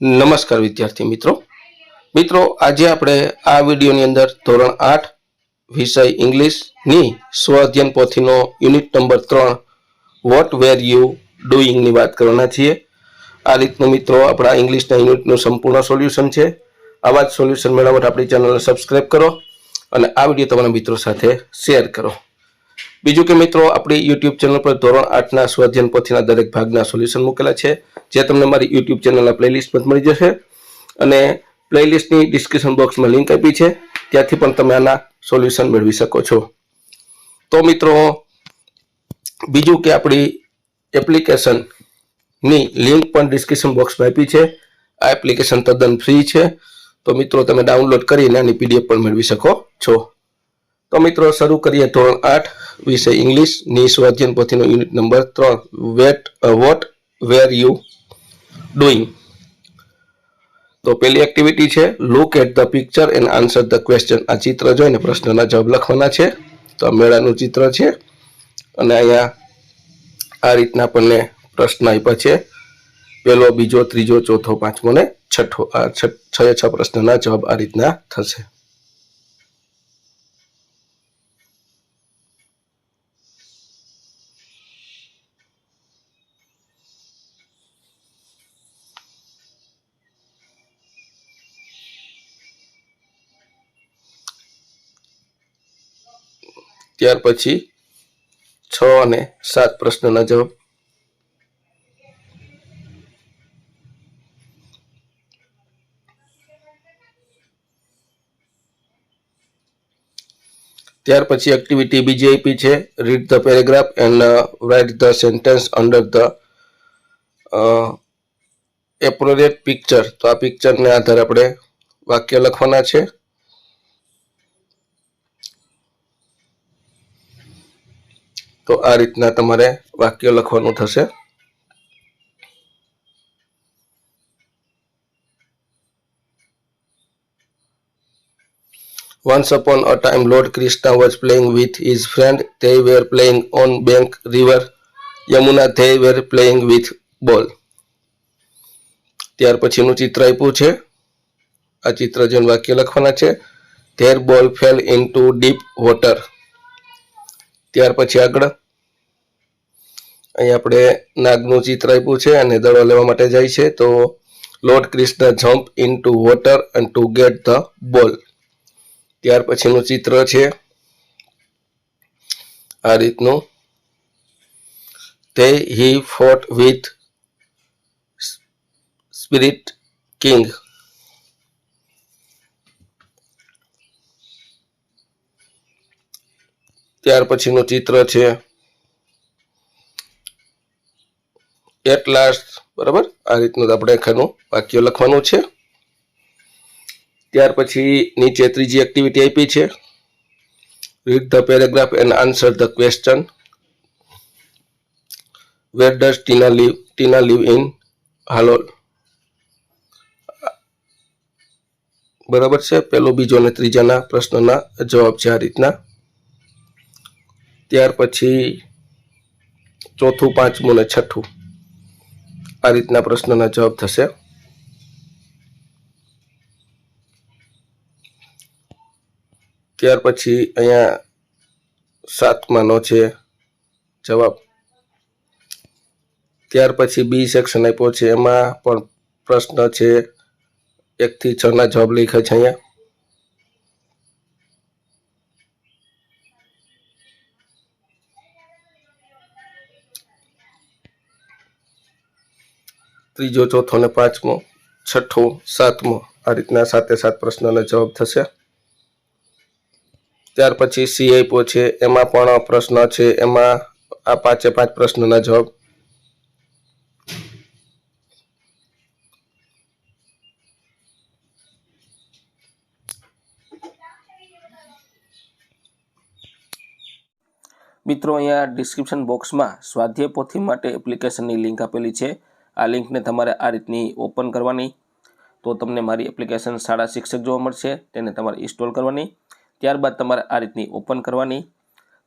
નમસ્કાર વિદ્યાર્થી મિત્રો. મિત્રો, આજે આપણે આ વિડીયોની અંદર ધોરણ આઠ, વિષય ઇંગ્લિશની સ્વ અધ્યયન પોથીનો યુનિટ નંબર ત્રણ વોટ વેર યુ ડુઈંગની વાત કરવાના છીએ. આ રીતનું મિત્રો આપણા ઇંગ્લિશના યુનિટનું સંપૂર્ણ સોલ્યુશન છે. આવા જ સોલ્યુશન મેળવવા માટે આપણી ચેનલને સબસ્ક્રાઈબ કરો અને આ વીડિયો તમારા મિત્રો સાથે શેર કરો. બીજું કે મિત્રો, આપણી યુટ્યુબ ચેનલ પર ધોરણ આઠના સ્વાધ્યાન પોથીના દરેક ભાગના સોલ્યુશન મૂકેલા છે, જે તમને મારી યુટ્યુબ ચેનલના પ્લેલિસ્ટ પર મળી જશે. અને પ્લેલિસ્ટની ડિસ્ક્રિપ્શન બોક્સમાં લિંક આપી છે, ત્યાંથી પણ તમે આના સોલ્યુશન મેળવી શકો છો. તો મિત્રો, બીજું કે આપણી એપ્લિકેશનની લિંક પણ ડિસ્ક્રિપ્શન બોક્સમાં આપી છે. આ એપ્લિકેશન તદ્દન ફ્રી છે. તો મિત્રો, તમે ડાઉનલોડ કરીને આની પીડીએફ પણ મેળવી શકો છો. તો મિત્રો, શરૂ કરીએ ધોરણ આઠ. વિષય ઇંગ્લિશની સ્વાધ્યાયન પોથીનો યુનિટ નંબર ત્રણ. Wait what were you doing તો પેલી એક્ટિવિટી છે look at the picture and answer the question આ ચિત્ર જોઈને પ્રશ્નના જવાબ લખવાના છે. તો આ મેળાનું ચિત્ર છે. અને અહીંયા આ રીતના આપણને પ્રશ્ન આપ્યા છે. પહેલો, બીજો, ત્રીજો, ચોથો, પાંચમો ને છઠ્ઠો. આ છ છ પ્રશ્નના જવાબ આ રીતના થશે. ત્યાર પછી છ અને સાત પ્રશ્નના જવાબ. ત્યાર પછી એક્ટિવિટી બીજી આપી છે. Read the paragraph and write the sentence under the appropriate picture તો આ પિક્ચરને આધારે આપણે વાક્ય લખવાના છે. તો આ રીતના તમારે વાક્ય લખવાનું થશે Once upon a time, Lord Krishna was playing with his friend. They were playing on bank river Yamuna. They were playing with ball. ત્યાર પછીનું ચિત્ર આપ્યું છે આ ચિત્ર જોઈને વાક્ય લખવાના છે there ball fell into deep water ત્યાર પછી આગળ અહીં આપણે નાગનું ચિત્ર આપ્યું છે અને દડો લેવા માટે જાય છે. તો lord Krishna jump in to water and to get the ball ત્યાર પછીનું ચિત્ર છે. આ રીતનું. તે he fought with spirit king ત્યાર પછીનું ચિત્ર છે. એટ લાસ્ટ બરાબર? આ રીતનું આપણે ખાનું વાક્ય લખવાનું છે. ત્યાર પછી નીચે ત્રીજી એક્ટિવિટી આપી છે. Read the paragraph and answer the question where does Tina live Tina live in Halol બરાબર છે? પેલો બીજો અને ત્રીજાના પ્રશ્નના જવાબ છે આ રીતના. ત્યાર પછી ચોથું, પાંચમું ને છઠ્ઠું. આ રીતના પ્રશ્નના જવાબ થશે. ત્યાર પછી અહીંયા સાતમાનો છે જવાબ. ત્યાર પછી બી સેક્શન આપ્યો છે. એમાં પણ પ્રશ્ન છે. એકથી છના જવાબ લખ્યા છે અહીંયા. ત્રીજો, ચોથો ને પાંચમો, છઠ્ઠો, સાતમો આ રીતના સાતે સાત પ્રશ્નના જવાબ થશે. ત્યાર પછી સી આપ્યો છે. એમાં પણ પ્રશ્ન છે. એમાં આ પાંચે પાંચ પ્રશ્નના જવાબ. મિત્રો, અહીંયા ડિસ્ક્રિપ્શન બોક્સમાં સ્વાધ્યાય પોથી માટે એપ્લિકેશનની લિંક આપેલી છે. આ લિંકને તમારે આ રીતની ઓપન કરવાની. તો તમને મારી એપ્લિકેશન શાળા શિક્ષક જોવા મળશે, તેને તમારે ઇન્સ્ટોલ કરવાની. ત્યારબાદ તમારે આ રીતની ઓપન કરવાની.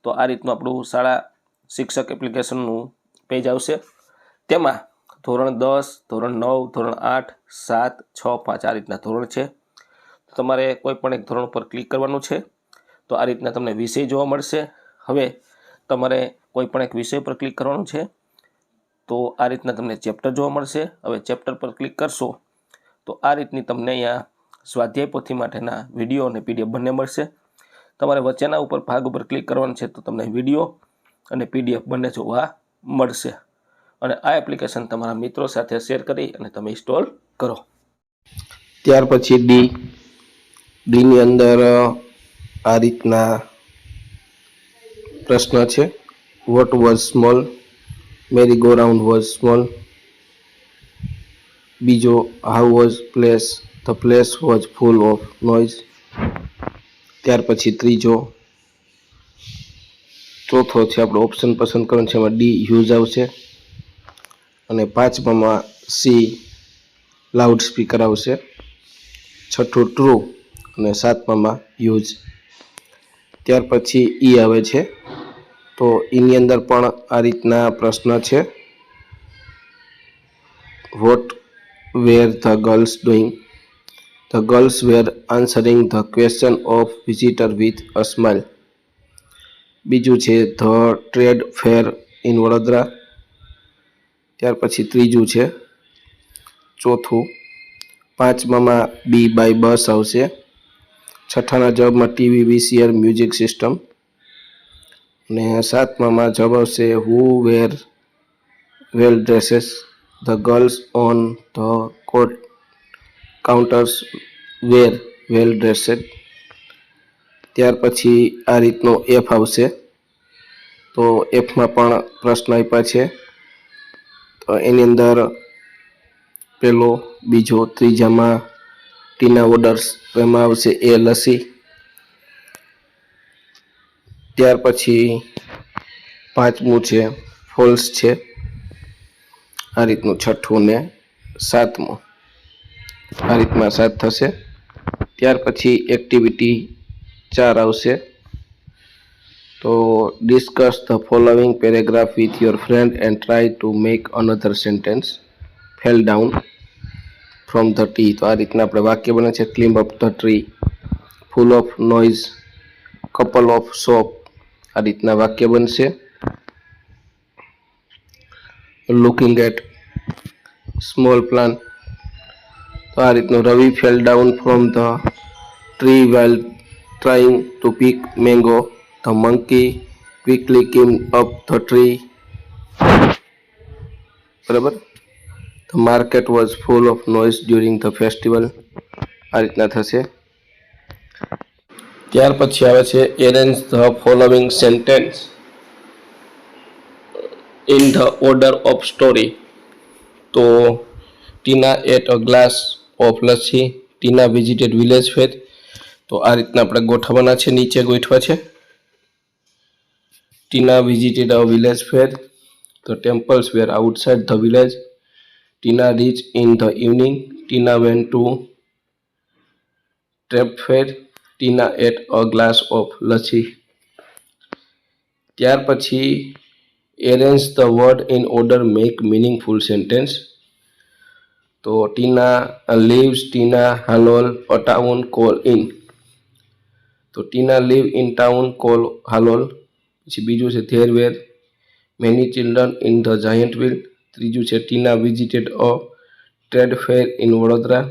તો આ રીતનું આપણું શાળા શિક્ષક એપ્લિકેશનનું પેજ આવશે. તેમાં ધોરણ દસ, ધોરણ નવ, ધોરણ આઠ, સાત, છ, પાંચ આ રીતના ધોરણ છે. તમારે કોઈ પણ એક ધોરણ પર ક્લિક કરવાનું છે. તો આ રીતના તમને વિષય જોવા મળશે. હવે તમારે કોઈ પણ એક વિષય પર ક્લિક કરવાનું છે. તો આ રીતના તમને ચેપ્ટર જોવા મળશે. હવે ચેપ્ટર પર ક્લિક કરશો તો આ રીતની તમને અહીંયા સ્વાધ્યાય પોથી માટેના વીડિયો અને પીડીએફ બંને મળશે. તમારે વચ્ચેના ઉપર ભાગ ઉપર ક્લિક કરવાનું છે તો તમને વીડિયો અને પીડીએફ બંને જોવા મળશે. અને આ એપ્લિકેશન તમારા મિત્રો સાથે શેર કરી અને તમે ઇન્સ્ટોલ કરો. ત્યાર પછી ડી ડીની અંદર આ રીતના પ્રશ્ન છે. What was small merry go round was small બીજો how was place the place was full of noise ત્યાર પછી ત્રીજો. ચોથો છે આપણો ઓપ્શન પસંદ કરવાનો છે, એમાં ડી યુઝ આવશે. અને પાંચમામાં સી લાઉડ સ્પીકર આવશે. છઠ્ઠું ટ્રુ અને સાતમામાં યુઝ ત્યાર પછી ઈ આવે છે. તો એની અંદર પણ આ રીતના પ્રશ્ન છે. What were the girls doing the girls were answering the question of visitor with a smile બીજું છે the trade fair in Vadodara. ત્યાર પછી ત્રીજું છે ચોથું. પાંચમામાં બી બાય બસ આવશે. છઠ્ઠાના જવાબમાં ટીવી, વીસીઆર, મ્યુઝિક સિસ્ટમ. અને સાતમામાં જવાબ આવશે who were well dresses the girls on the coat counters were well dressed ત્યાર પછી આ રીતનો એફ આવશે. તો એફમાં પણ પ્રશ્ન આપ્યા છે. તો એની અંદર પહેલો બીજો, ત્રીજામાં ટીના ઓર્ડર્સ એમાં આવશે એ લસી ત્યાર પછી પાંચમું છે, ફોલ્સ છે. આ રીતનું છઠ્ઠું ને સાતમું. આ રીતમાં સાત થશે. ત્યાર પછી એક્ટિવિટી ચાર આવશે. તો discuss the following paragraph with your friend and try to make another sentence fell down from the tree તો આ રીતના આપણે વાક્ય બને છે. Climb up the tree full of noise couple of shop આ રીતના વાક્ય બનશે. લુકિંગ એટ સ્મોલ પ્લાન તો આ રીતનું Ravi fell down from the tree well trying to pick mango the monkey quickly came up the tree બરાબર? The market was full of noise during the festival આ રીતના થશે. ત્યાર પછી આવે છે arrange the following sentence in the order of story તો Tina ate a glass of lassi, Tina visited village fair તો આ રીતના આપણે ગોઠવવાના છે, નીચે ગોઠવા છે. Tina visited a village fair the temples were outside the village Tina reach in the evening Tina went to trade fair Tina ate a glass of lassi ત્યાર પછી arrange the word in order make meaningful sentence. તો Tina lives, Tina Halol, a town call in. તો Tina live in town call Halol, પછી બીજું છે there were many children in the giant wheel, ત્રીજું છે Tina visited a trade fair in Vadodara.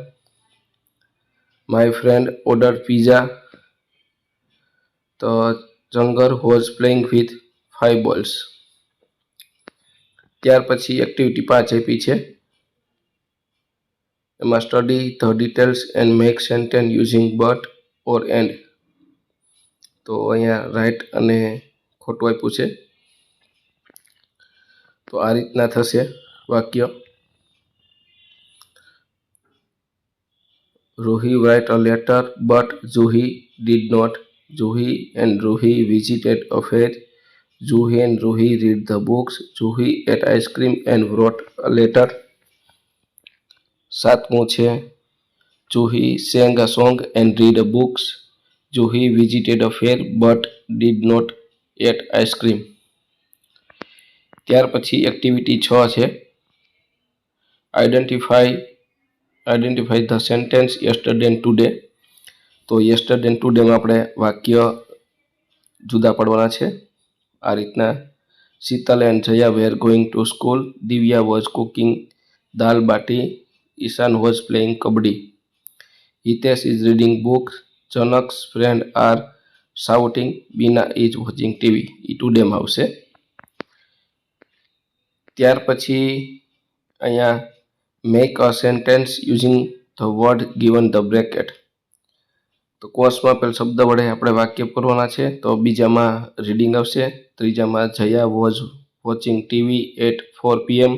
My friend order pizza. તો juggler was playing with five balls. ત્યાર પછી activity પાંચ આપી છે. એમાં study the details and make sentence using but or and. તો અહીંયા રાઈટ અને ખોટું આપ્યું છે. તો આ રીતના થશે વાક્ય. Ruhi write a letter, but Juhi did not. Juhi and Ruhi visited a fair. Juhi and Ruhi read the books. Juhi ate ice cream and wrote a letter. સાતમું છે Juhi sang a song and read a books Juhi visited a fair but did not eat ice cream ત્યાર પછી activity છ છે identify identify the sentence yesterday and today તો yesterday and ટુડેમાં આપણે વાક્ય જુદા પડવાના છે. આ રીતના, Sheetal and Jaya were going to school Divya was cooking dal bati. Ishan was playing kabaddi. Hitesh is reading book Janak's friend are shouting Bina is watching TV એ ટુડેમાં આવશે. ત્યાર પછી અહીંયા make a sentence using the word given the bracket તો કોર્સમાં પેલ શબ્દ વડે આપણે વાક્ય કરવાના છે. તો બીજામાં રીડિંગ આવશે. ત્રીજામાં Jaya was watching TV at four PM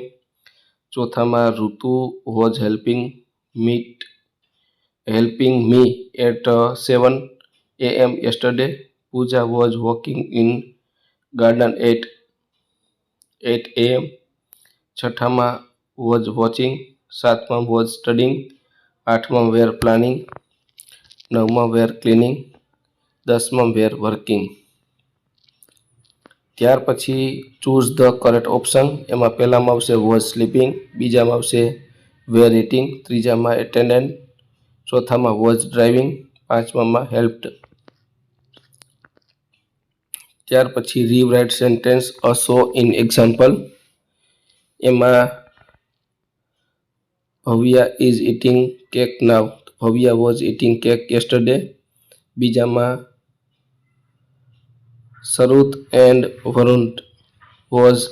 ચોથામાં Ritu was helping meet helping me at seven A M yesterday Pooja was walking in garden at at M છઠ્ઠામાં was watching સાતમાં વોઝ સ્ટડિંગ, આઠમાં were planning, નવમાં વેર cleaning, દસમાં વેર working. ત્યાર પછી choose the correct option, એમાં પહેલામાં આવશે was sleeping, બીજામાં આવશે વેર ઇટિંગ ત્રીજામાં એટેન્ડન્ટ, ચોથામાં વોઝ ડ્રાઇવિંગ, પાંચમામાં હેલ્પ્ડ. ત્યાર પછી rewrite sentence a so in example, એમાં Bhavya is eating cake now Bhavya was eating cake yesterday બીજામાં Sarut and Varun was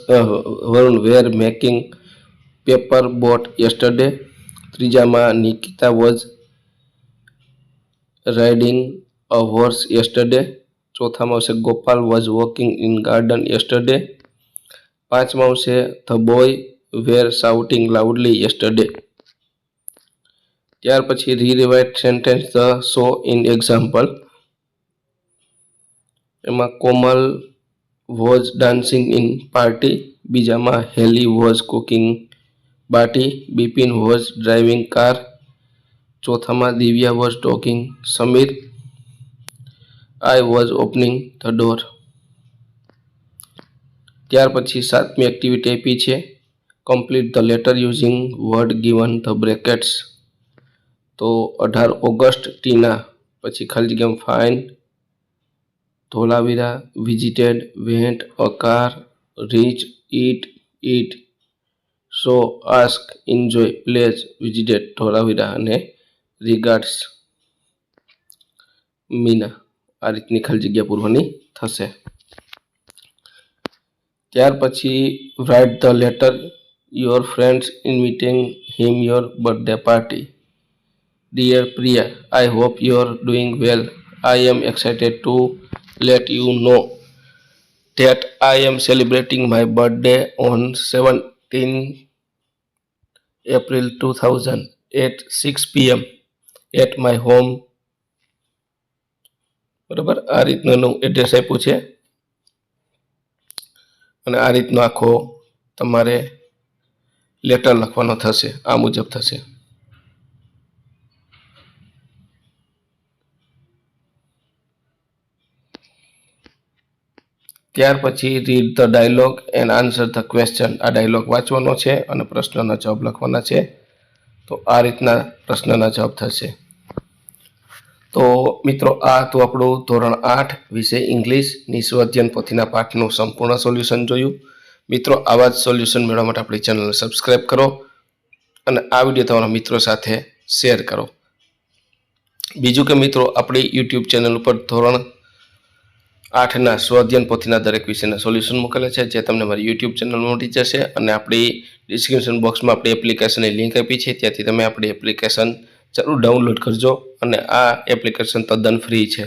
Varun were making paper boat yesterday ત્રીજામાં Nikita was riding a horse yesterday ચોથામાં આવશે Gopal was walking in garden yesterday પાંચમાં આવશે the boy were shouting loudly yesterday ત્યાર પછી rewrite sentence the so in example એમાં Komal was dancing in party બીજામાં Heli was cooking baati. Bipin was driving car ચોથામાં Divya was talking Sameer I was opening the door ત્યાર પછી સાતમી activity આપી છે. Complete the letter using word given the brackets તો અઢાર August ટીના, પછી ખાલી જગ્યામાં fine, Dholavira, visited, went, અકાર car reach it it so, ask enjoy please visited, Dholavira અને રિગાર્ડ્સ. મીના, આ રીતની ખાલી જગ્યા પૂરવાની થશે. ત્યાર પછી write the letter your friends inviting him your birthday party dear Priya, I hope you are doing well I am excited to let you know that I am celebrating my birthday on 17 April 2000 at 6 pm at my home બરાબર આ રીતનું address આપ્યું છે અને આ રીતનો આખો તમારે લેટર લખવાનો થશે આ મુજબ થશે ત્યાર પછી read the dialogue and answer the question આ ડાયલોગ વાંચવાનો છે અને પ્રશ્નના જવાબ લખવાના છે. તો આ રીતના પ્રશ્નના જવાબ થશે. તો મિત્રો, આ હતું આપણું ધોરણ આઠ વિષય ઇંગ્લિશ. નિસ્વધ્યન પોથીના પાઠનું સંપૂર્ણ સોલ્યુશન જોયું. મિત્રો, આવા જ સોલ્યુશન મેળવવા માટે આપણી ચેનલને સબસ્ક્રાઈબ કરો અને આ વીડિયો તમારા મિત્રો સાથે શેર કરો. બીજું કે મિત્રો, આપણી યુટ્યુબ ચેનલ ઉપર ધોરણ આઠના સ્વઅધ્યયન પોથીના દરેક વિષયના સોલ્યુશન મૂકેલા છે, જે તમને મારી યુટ્યુબ ચેનલ મળી જશે અને આપણી ડિસ્ક્રિપ્શન બોક્સમાં આપણી એપ્લિકેશનની લિંક આપી છે, ત્યાંથી તમે આપણી એપ્લિકેશન જરૂર ડાઉનલોડ કરજો અને આ એપ્લિકેશન તદ્દન ફ્રી છે.